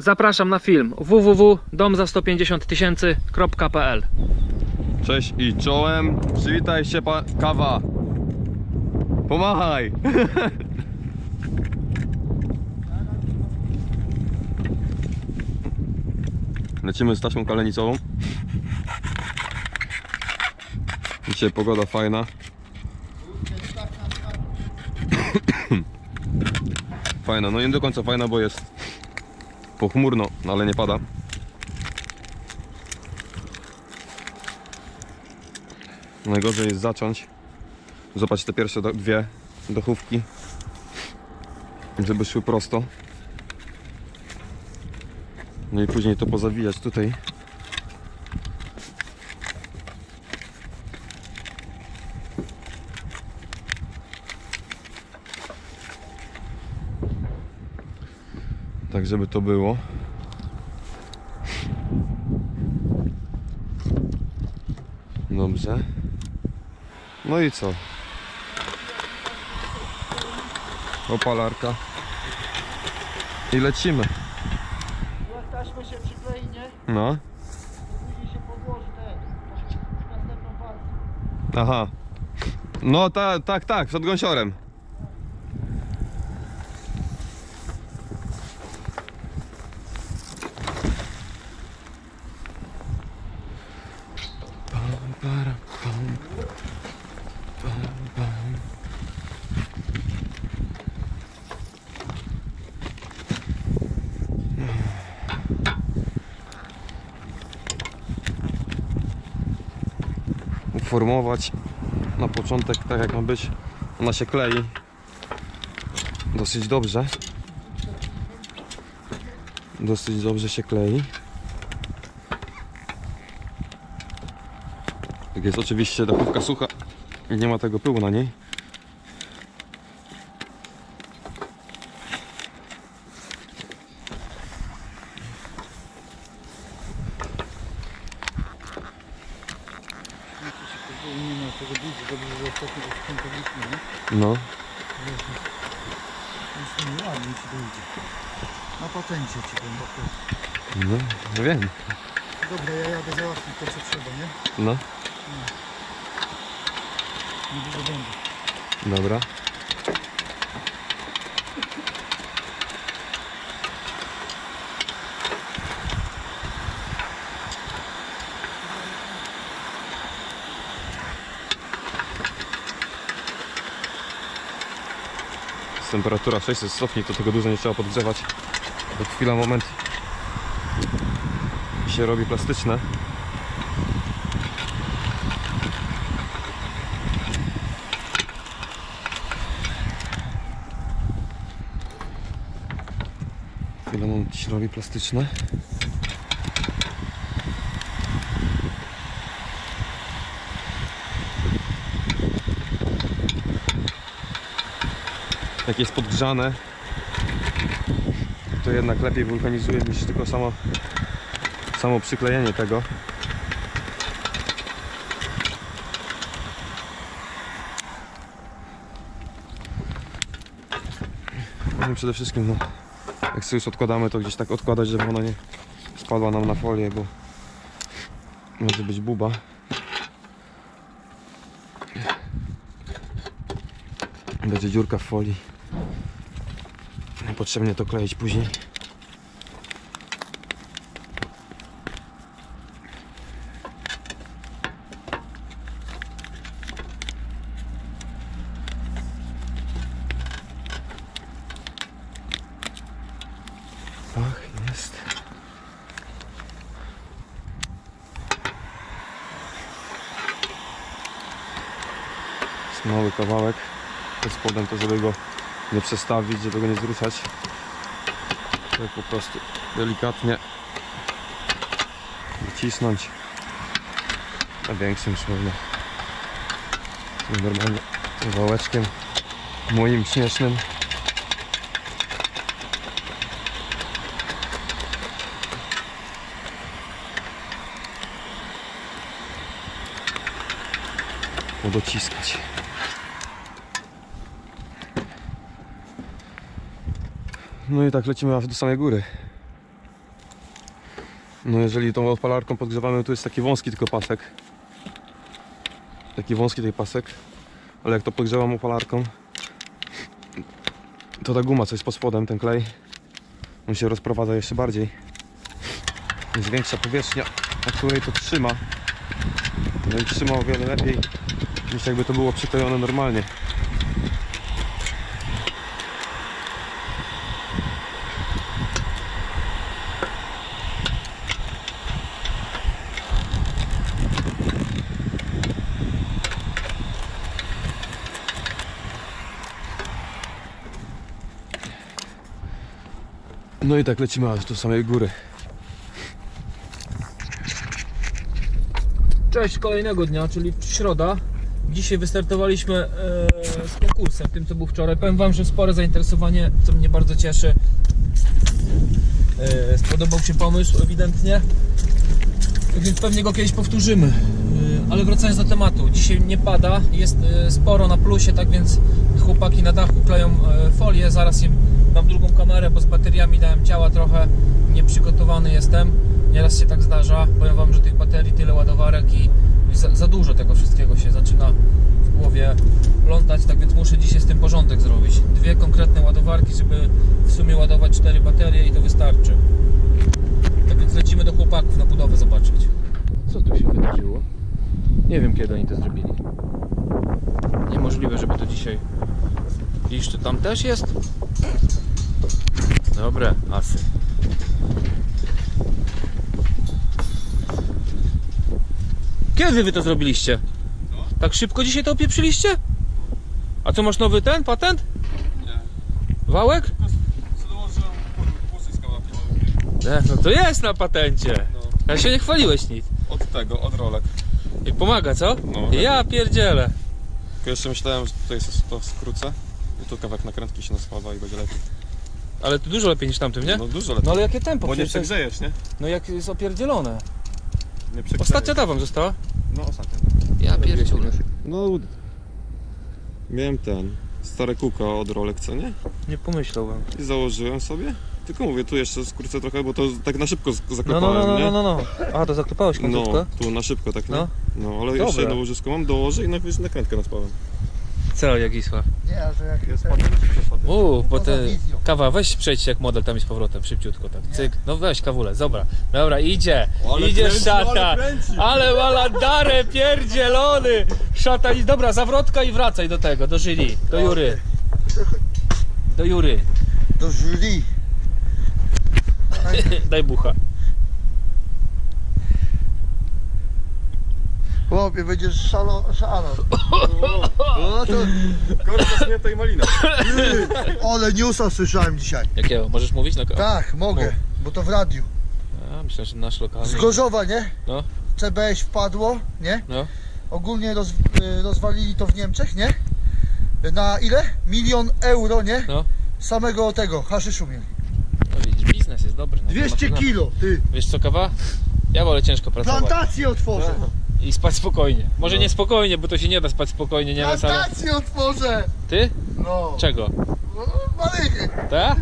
Zapraszam na film www.domza150 Cześć i czołem. Przywitaj się, pa- kawa. Pomachaj. Lecimy z taśmą kalenicową. Dzisiaj pogoda fajna. Fajna, no nie do końca fajna, bo jest pochmurno, ale nie pada. Najgorzej jest zacząć. Złapać te pierwsze dwie dochówki, żeby szły prosto. No i później to pozawijać tutaj. Tak, żeby to było. Dobrze. No i co? Opalarka. I lecimy. Jak taśma się przyklei, nie? No. Później się podłoży ten, następną warstwę. Aha. No ta, tak, tak, przed gąsiorem. Uformować na początek tak jak ma być ona się klei. Dosyć dobrze. Dosyć dobrze się klei. Jak jest oczywiście dachówka sucha nie ma tego pyłu na niej Nie ma tego dużo, nie? no Jest ładnie ci to idzie. Na patencie ci to... no no wiem Dobra, ja jadę załatwić to co trzeba, nie? no Nie dużo będzie. dobra Temperatura 600 stopni, to tego dużo nie trzeba podgrzewać. To chwila, moment się robi plastyczne. Chwila, moment się robi plastyczne. Jak jest podgrzane, to jednak lepiej wulkanizuje niż tylko samo, samo przyklejenie tego. No przede wszystkim, no, jak sobie już odkładamy, to gdzieś tak odkładać, żeby ona nie spadła nam na folię, bo może być buba. Będzie dziurka w folii. Niepotrzebnie to kleić później. Pach jest. Jest mały kawałek. Pod spodem to żeby go nie przestawić, żeby go nie zruszać. Tak po prostu delikatnie wycisnąć. Na większym szumie. Normalnie wałeczkiem moim śmiesznym. Dociskać. No i tak lecimy aż do samej góry. No jeżeli tą opalarką podgrzewamy, tu jest taki wąski tylko pasek. Taki wąski tej pasek. Ale jak to podgrzewam opalarką, to ta guma, co jest pod spodem, ten klej, on się rozprowadza jeszcze bardziej. Jest większa powierzchnia, na której to trzyma. No trzyma o wiele lepiej niż jakby to było przyklejone normalnie. No i tak lecimy aż do samej góry. Cześć kolejnego dnia, czyli środa. Dzisiaj wystartowaliśmy e, z konkursem, tym co był wczoraj. Powiem Wam, że spore zainteresowanie, co mnie bardzo cieszy. E, spodobał się pomysł ewidentnie. Tak Więc pewnie go kiedyś powtórzymy. E, ale wracając do tematu, dzisiaj nie pada, jest e, sporo na plusie, tak więc chłopaki na dachu kleją e, folię. Zaraz im dam drugą kamerę, bo z bateriami dałem ciała trochę. Nieprzygotowany jestem. Nieraz się tak zdarza. Powiem Wam, że tych baterii tyle ładowarek i za, za dużo tego wszystkiego się zaczyna w głowie plątać, tak więc muszę dzisiaj z tym porządek zrobić. Dwie konkretne ładowarki, żeby w sumie ładować cztery baterie i to wystarczy. Tak więc lecimy do chłopaków na budowę zobaczyć. Co tu się wydarzyło? Nie wiem kiedy oni to zrobili. Niemożliwe, żeby to dzisiaj. Jeszcze tam też jest? Dobre, asy. Kiedy wy to zrobiliście? Tak szybko dzisiaj to opieprzyliście? A co masz nowy ten patent? Nie. Wałek? Co dołożyłem kłosy z kałaki E, no to jest na patencie. No. Ale się nie chwaliłeś nic. Od tego, od rolek. I pomaga, co? No. Ja pierdzielę. Tylko jeszcze myślałem, że tutaj to skrócę. I tu kawałek nakrętki się naspawa i będzie lepiej. Ale to dużo lepiej niż tamtym, nie? No dużo lepiej. No ale jakie tempo? Bo nie Przecież to jest- przegrzejesz, nie? No jak jest opierdzielone. Nie przegrzejesz. Ostatnia ta wam została? No ostatnia. Ja pierdzielę. No miałem ten stare kółka od rolek, co nie? Nie pomyślałbym. I założyłem sobie. Tylko mówię, tu jeszcze skrócę trochę, bo to tak na szybko z- No, zaklepałem, no, no, nie? no, no, no. A, to zaklepałeś końcówkę? No, tu na szybko tak, nie? No. No, ale Dobra. jeszcze jedno łożysko mam, dołożę i na wiesz, nakrętkę naspałem. Co, Jagisław? Nie, a że jak Jest ten- ładnie. Uuu, bo Poza te... wizją. Kawa, weź przejdź jak model tam jest z powrotem, szybciutko tak, cyk. No weź kawulę, dobra. Dobra, idzie. idzie kręci, szata. ale kręci. Ale pierdzielony. Szata i dobra, zawrotka i wracaj do tego, do jury, do Jury. Do Jury. Do jury. Daj bucha. Chłopie, będziesz szalo, szalo. No to, Korka śnięta i malina. ale newsa słyszałem dzisiaj. Jakiego? Możesz mówić? No, Tak, mogę, bo to w radiu. A, myślę, że nasz lokalny. Z Gorzowa, nie? No. CBS wpadło, nie? No. Ogólnie roz, y, rozwalili to w Niemczech, nie? Na ile? Milion euro, nie? No. Samego tego, haszyszu mieli. No widzisz, biznes jest dobry. No, to 200 ma to kilo, ty. Wiesz co, kawa? Ja wolę ciężko pracować. Plantację otworzę. I spać spokojnie. Może nie spokojnie, bo to się nie da spać spokojnie nieraz, ale... Plantację otworzę. Ty? No. Czego? No, Malychy. Tak?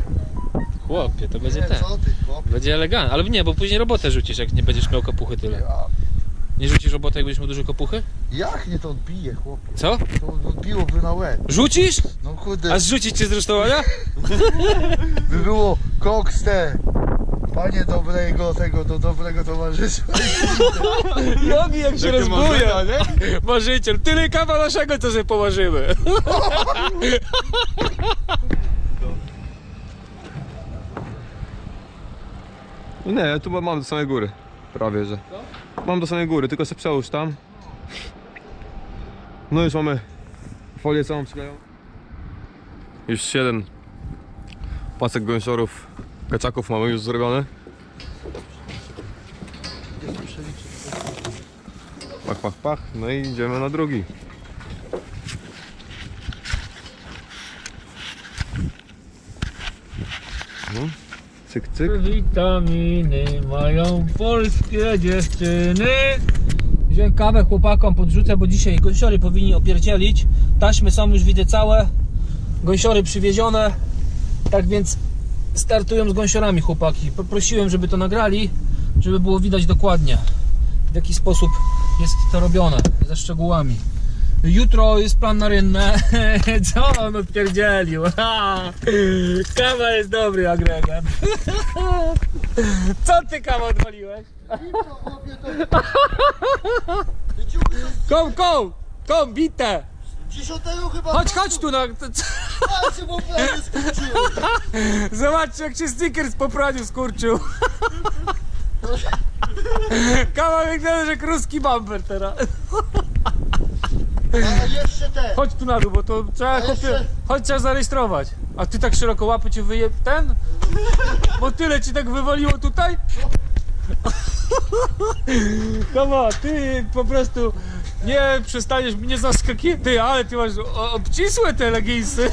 Chłopie, to będzie Nie, ten. co ty, chłopie. Będzie elegancko. Ale nie, bo później robotę rzucisz, jak nie będziesz miał kopuchy tyle. Ja, Nie rzucisz roboty, jak będziesz miał duże kopuchy? jak nie to odbije, chłopie? Co? To odbiłoby na łeb. Rzucisz? No kurde, A zrzucić cię z rusztowania? by było koks te. Panie dobrego tego, do dobrego towarzystwa. Nogi jak się rozbuja, nie? Marzyciel. Tyle kawa naszego, co sobie położymy. Nie, ja tu mam do samej góry. Prawie, że. Mam do samej góry, tylko się przełóż tam. No już mamy folię całą przyklejoną. Już jeden pasek gąsiorów, kaciaków mamy już zrobiony. Pach, pach, pach. No i idziemy na drugi. No. Cyk, cyk. Witaminy mają polskie dziewczyny. Wziąłem kawę chłopakom, podrzucę, bo dzisiaj gąsiory powinni opierdzielić. Taśmy są już widzę całe. Gąsiory przywiezione. Tak więc startują z gąsiorami chłopaki. Poprosiłem, żeby to nagrali. żeby było widać dokładnie w jaki sposób jest to robione, ze szczegółami. Jutro jest plan na rynnę. Co on odpierdzielił? Kawa jest dobry agregat. Co ty kawa odwaliłeś? Kom, kom! Kom, bite! Dziesiątego chyba Chodź, chodź tu na... A, się mu prawie skończyłem. Zobaczcie jak się stickers po praniu skurczył. Kawa wygląda, że kruski bumper teraz. A jeszcze ten. Chodź tu na dół, bo to trzeba chłopie, jeszcze- chodź trzeba zarejestrować. A ty tak szeroko łapy cię wyje ten? Bo tyle ci tak wywaliło tutaj? Kama, ty po prostu nie przestaniesz mnie zaskakiwać. Ty, ale ty masz o- obcisłe te leginsy.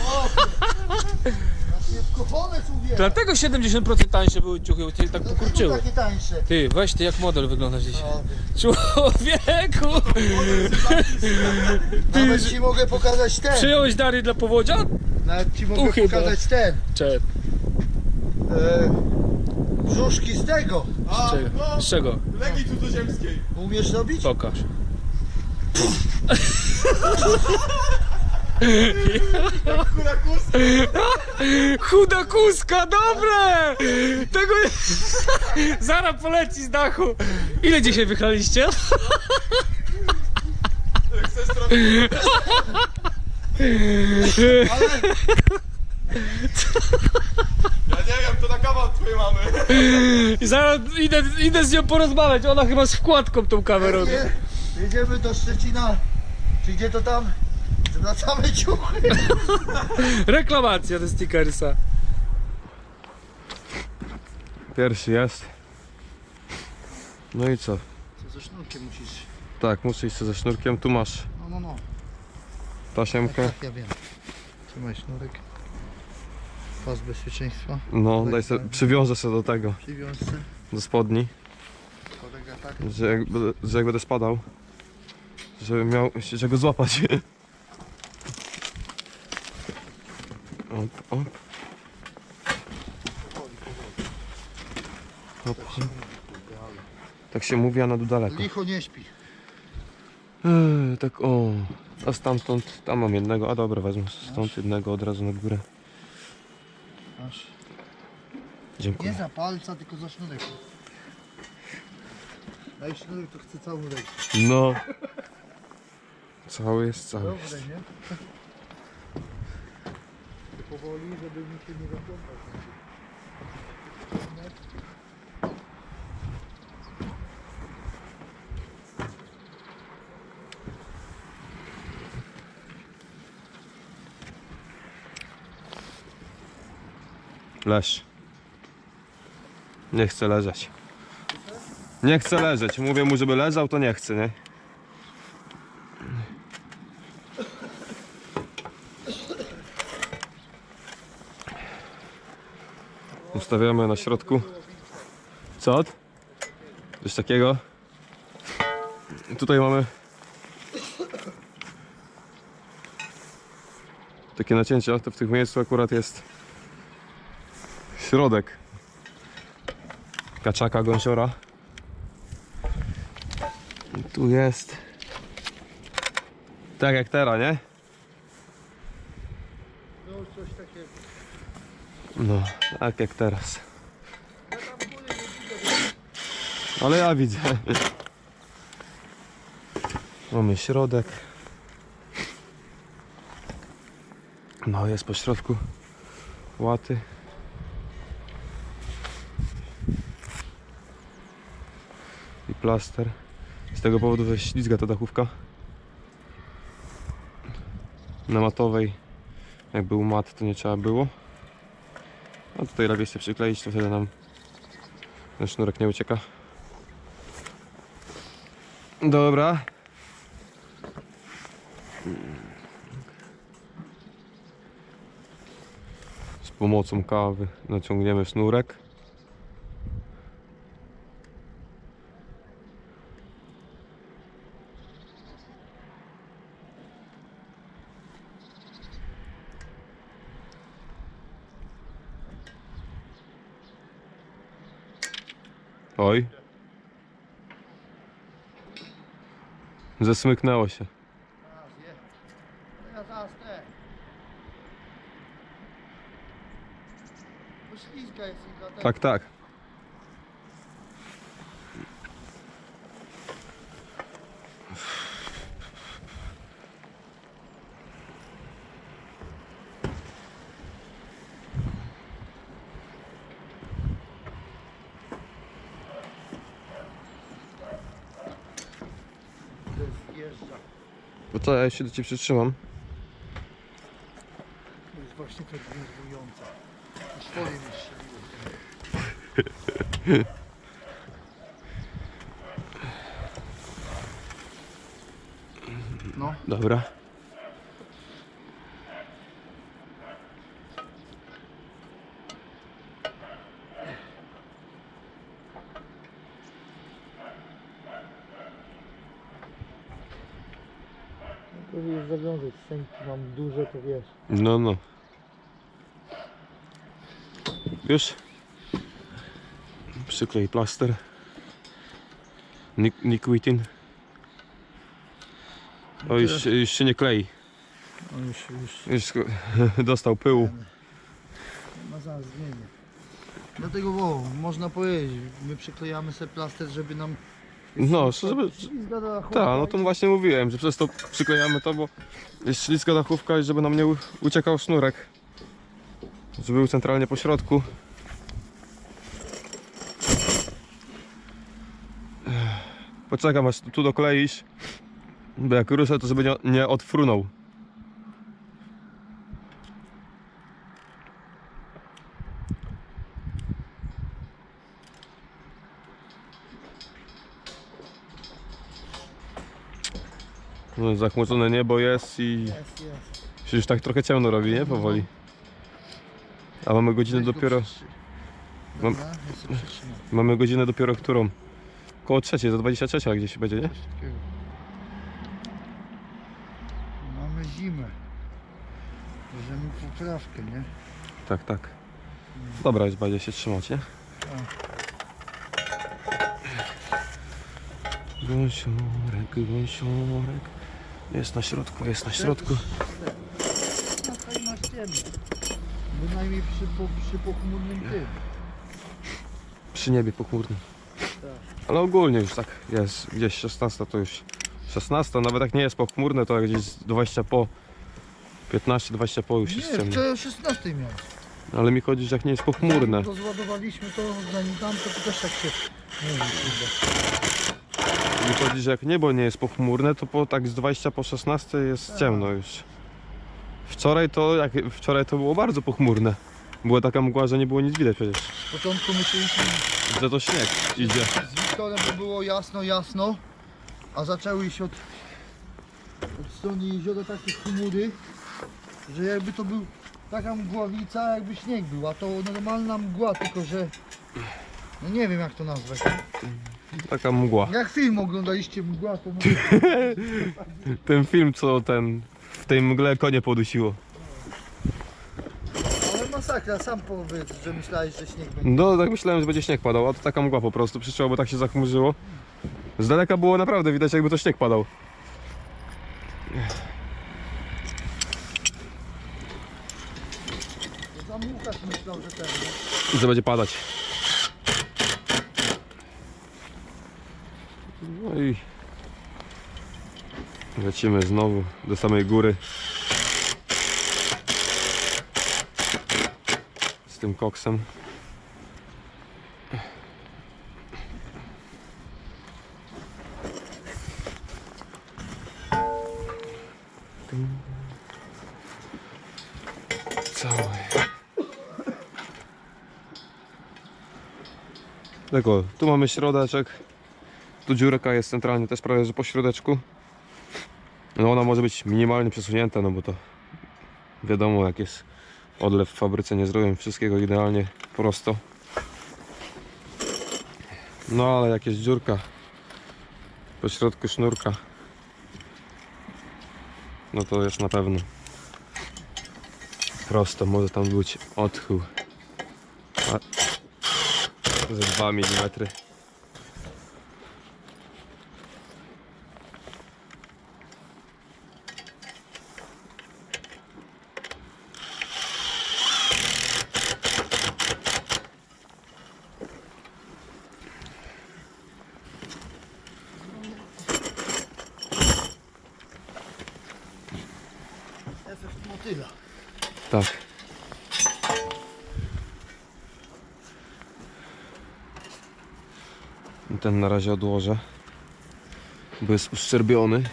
Dlatego 70% tańsze były ciuchy, bo cię tak pokurczyły. takie tańsze. Ty, weź ty jak model wyglądasz dzisiaj. O, Człowieku! Nawet ci mogę pokazać ten. Przyjąłeś dary dla powodzia? Nawet ci mogę Tu chyba. pokazać ten. Cze, E, brzuszki z tego. z czego? Z czego? Legii cudzoziemskiej. Umiesz robić? Pokaż. Chuda kuska, dobre! Tego Zara poleci z dachu. Ile dzisiaj trochę... Ale Ja nie wiem, to na kawa od twojej mamy. I zaraz idę, idę z nią porozmawiać. Ona chyba z wkładką tą kawę robi. je, jedziemy do Szczecina. Czy gdzie to tam? Zwracamy ciuchy. Reklamacja do stickersa. Pierwszy jest. No i co? Co ze sznurkiem musisz. Tak, muszę iść ze sznurkiem. Tu masz No, no, no. tasiemkę. Tak, ja wiem. Trzymaj sznurek. Pas bezpieczeństwa. No, daj sobie, przywiążę się do tego, Przywiązce. do spodni, Kolega tak. że jak, będę- że jak będę spadał, żeby miał, że go złapać. Op, op. Hop, hop. Tak się mówi, a na dół daleko. Licho nie śpi. Eee, tak o. A stamtąd, tam mam jednego, a dobra, wezmę stąd jednego od razu na górę. Masz. Nie Dziękuję. za palca, tylko za sznurek. Daj sznurek, to chcę cały rękę. No. Cały jest cały. Dobre, nie? Powoli, żeby mi się nie zaplątał. Leż. Nie chce leżeć. Nie chce leżeć. Mówię mu, żeby leżał, to nie chce, nie? Ustawiamy na środku. Co? Coś takiego. Tutaj mamy takie nacięcia. To w tych miejscu akurat jest środek kaczaka gąsiora. I tu jest tak jak teraz, nie? No coś takiego. No, tak jak teraz. Ale ja widzę. Mamy środek. No, jest po środku łaty. I plaster. Z tego powodu, że ślizga ta dachówka. Na matowej, jak był mat, to nie trzeba było. A tutaj lepiej sobie przykleić, to wtedy nam ten sznurek nie ucieka. Dobra. Z pomocą kawy naciągniemy sznurek. Oj. Zasmyknęło się. Tak, tak. tak. Ja się do Ciebie przytrzymam. To jest właśnie tak denerwujące. Folie mi strzeliło. No, Dobra. Mam duże, to wiesz. No, no. Już? Przyklej plaster. Nik- Nikwitin. O, już, już się nie klei. On już, już Już dostał pyłu. ma zaraz zmienię. Dlatego wo, można powiedzieć, my przyklejamy sobie plaster, żeby nam No, żeby... ślizga Tak, no to właśnie mówiłem, że przez to przyklejamy to, bo jest śliska dachówka i żeby nam nie uciekał sznurek. Żeby był centralnie po środku. Poczekam aż tu dokleisz, bo jak ruszę to żeby nie, nie odfrunął. No, zachmurzone niebo jest i Jest, jest. się już tak trochę ciemno robi, nie? Powoli. A mamy godzinę Weź go dopiero... przytrzy- Mam- Dobra, przytrzymam. Mamy godzinę dopiero którą? Koło trzeciej, za 23 gdzieś będzie, nie? Coś takiego. Mamy zimę. Bierzemy poprawkę, nie? Tak, tak. Dobra, już będzie się trzymać, nie? Gąsiorek, gąsiorek. Jest na środku, jest na środku. Bynajmniej przy, po, przy pochmurnym tym. Przy niebie pochmurnym. Ale ogólnie już tak jest. Gdzieś 16 to już 16, nawet jak nie jest pochmurne, to jak gdzieś 20 po 15-20 po już jest Nie, ciemno. wczoraj o 16 miał. Ale mi chodzi, że jak nie jest pochmurne. To zładowaliśmy to, zanim tamto, to też tak się mówi. kurde. Mi chodzi, że jak niebo nie jest pochmurne, to po tak z 20 po 16 jest ciemno już. Wczoraj to, jak, wczoraj to było bardzo pochmurne. Była taka mgła, że nie było nic widać przecież. Z początku myśleliśmy Że to śnieg idzie. z Wiktorem, bo było jasno, jasno, a zaczęły się od, od strony jeziora takie chmury, że jakby to był taka mgławica, jakby śnieg był, a to normalna mgła, tylko że no nie wiem jak to nazwać. Taka mgła. Jak film oglądaliście mgła, to Ten film, co ten w tej mgle konie podusiło. ale masakra, sam powiedz, że myślałeś, że śnieg będzie. No, tak myślałem, że będzie śnieg padał, a to taka mgła po prostu przyszła, bo tak się zachmurzyło. Z daleka było naprawdę widać, jakby to śnieg padał. To Sam Łukasz myślał, że ten? I że będzie padać. No i lecimy znowu do samej góry. Z tym koksem. Tego, tu mamy środeczek. Tu dziurka jest centralnie też prawie że po środeczku. No ona może być minimalnie przesunięta, no bo to wiadomo jak jest odlew w fabryce, nie zrobią wszystkiego idealnie prosto. No ale jak jest dziurka po środku sznurka, no to jest na pewno prosto, może tam być odchył. A, ze 2 mm. Ten na razie odłożę, bo jest uszczerbiony.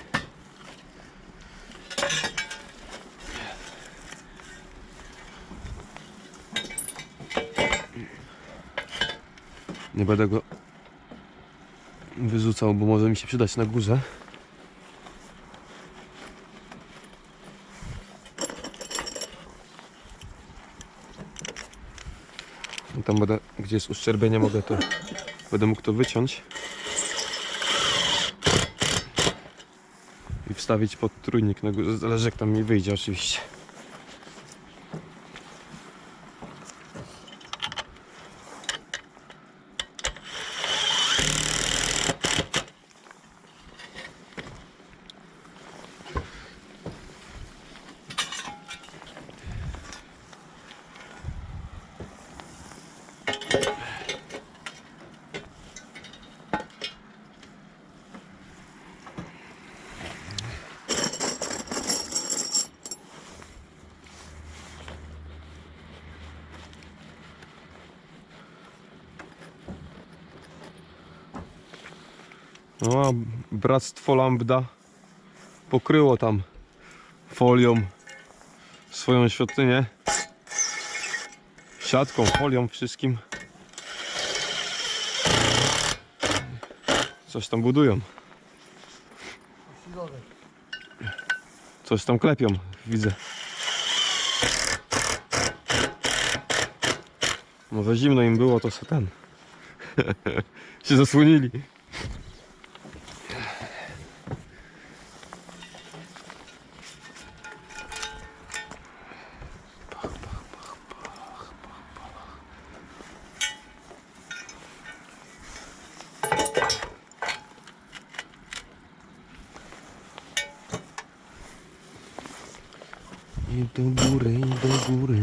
Nie będę go wyrzucał, bo może mi się przydać na górze. I Tam będę, gdzie jest uszczerbienie, mogę to, będę mógł to wyciąć i wstawić pod trójnik. Na górze. Zależy jak tam mi wyjdzie oczywiście. No, bractwo Lambda pokryło tam folią swoją świątynię. Siatką, folią, wszystkim. Coś tam budują, coś tam klepią, widzę. Może zimno im było, to co ten. się zasłonili. I do góry, i do góry.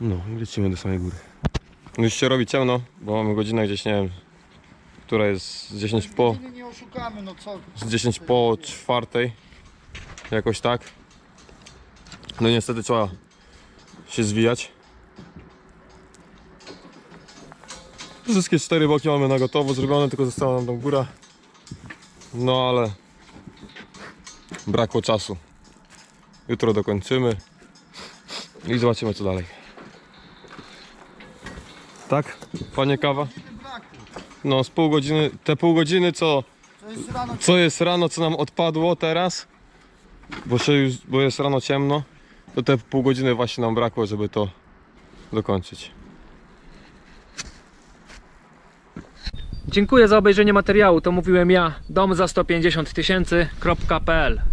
No, lecimy do samej góry. Już się robi ciemno, bo mamy godzinę gdzieś, nie wiem, która jest z 10 po. Godziny nie oszukamy, no co? z 10 po czwartej. Jakoś tak. No niestety trzeba się zwijać. Wszystkie cztery boki mamy na gotowo zrobione, tylko została nam tam góra. No ale brakło czasu. Jutro dokończymy i zobaczymy co dalej. Tak, panie kawa? No z pół godziny, te pół godziny co To jest rano co jest rano, co nam odpadło teraz, bo, się już, bo jest rano ciemno, to te pół godziny właśnie nam brakło, żeby to dokończyć. Dziękuję za obejrzenie materiału. To mówiłem ja, dom za 150 tysięcy.pl